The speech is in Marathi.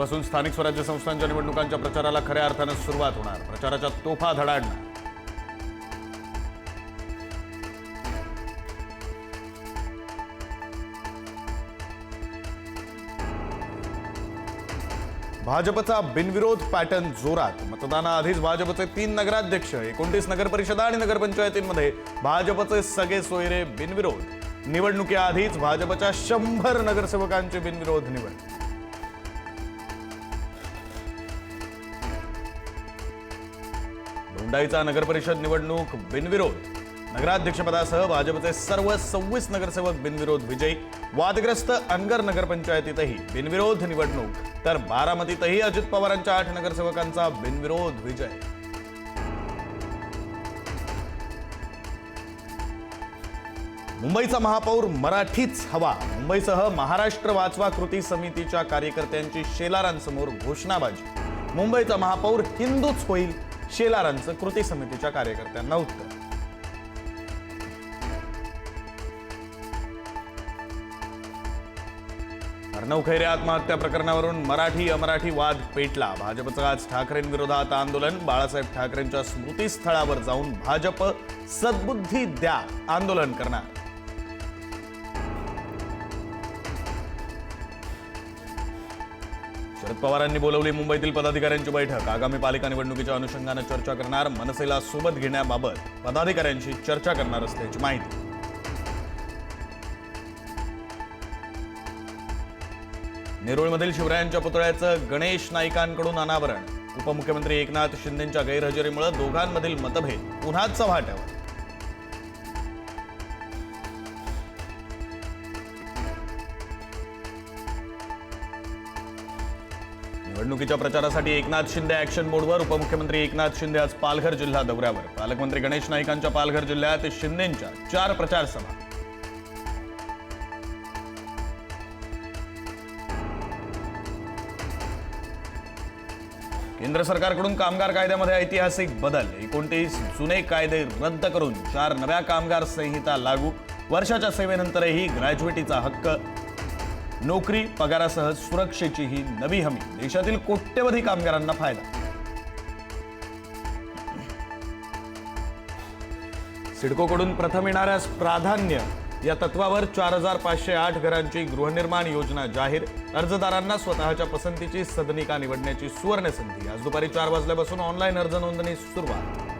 आजपासून स्थानिक स्वराज्य संस्थांच्या निवडणुकांच्या प्रचाराला खऱ्या अर्थानं सुरुवात होणार. प्रचाराच्या तोफा धडाडणार. भाजपचा बिनविरोध पॅटर्न जोरात. मतदानाआधीच भाजपचे तीन नगराध्यक्ष एकोणतीस नगरपरिषदा आणि नगरपंचायतींमध्ये भाजपचे सगळे सोयरे बिनविरोध. निवडणुकीआधीच भाजपच्या शंभर नगरसेवकांची बिनविरोध निवड दोंडाईचा नगरपरिषद निवडणूक बिनविरोध. नगराध्यक्षपदासह भाजपचे सर्व सव्वीस नगरसेवक बिनविरोध विजयी. वादग्रस्त अनगर नगरपंचायतीतही बिनविरोध निवडणूक. तर बारामतीतही अजित पवारांच्या आठ नगरसेवकांचा बिनविरोध विजय. मुंबईचा महापौर मराठीच हवा. मुंबईसह महाराष्ट्र वाचवा कृती समितीच्या कार्यकर्त्यांची शेलारांसमोर घोषणाबाजी. मुंबईचा महापौर हिंदूच होईल शेलारांचं कृती समितीच्या कार्यकर्त्यांना उत्तर. अर्णव खैरे आत्महत्या प्रकरणावरून मराठी अमराठी वाद पेटला. भाजपचं आज ठाकरेंविरोधात आंदोलन. बाळासाहेब ठाकरेंच्या स्मृतीस्थळावर जाऊन भाजप सद्बुद्धी द्या आंदोलन करणार. शरद पवारांनी बोलवली मुंबईतील पदाधिकाऱ्यांची बैठक. आगामी पालिका निवडणुकीच्या अनुषंगानं चर्चा करणार मनसेला सोबत घेण्याबाबत पदाधिकाऱ्यांशी चर्चा करणार असल्याची माहिती. नेरुळमधील शिवरायांच्या पुतळ्याचं गणेश नाईकांकडून अनावरण. उपमुख्यमंत्री एकनाथ शिंदेच्या गैरहजेरीमुळे दोघांमधील मतभेद पुन्हा चव्हाट्यावर. निवडणुकीच्या प्रचारासाठी एकनाथ शिंदे ऍक्शन मोडवर उपमुख्यमंत्री एकनाथ शिंदे आज पालघर जिल्हा दौऱ्यावर. पालकमंत्री गणेश नाईकांच्या पालघर जिल्ह्यात शिंदेच्या चार प्रचारसभा केंद्र सरकारकडून कामगार कायद्यामध्ये ऐतिहासिक बदल. एकोणतीस जुने कायदे रद्द करून चार नव्या कामगार संहिता लागू. वर्षाच्या सेवेनंतरही ग्रॅज्युएटीचा हक्क नोकरी पगारासह सुरक्षेची ही नवी हमी. देशातील कोट्यवधी कामगारांना फायदा. सिडकोकडून प्रथम येणाऱ्यास प्राधान्य या तत्वावर चार हजार पाचशे आठ घरांची गृहनिर्माण योजना जाहीर. अर्जदारांना स्वतःच्या पसंतीची सदनिका निवडण्याची सुवर्ण संधी आज दुपारी चार वाजल्यापासून ऑनलाईन अर्ज नोंदणी सुरुवात.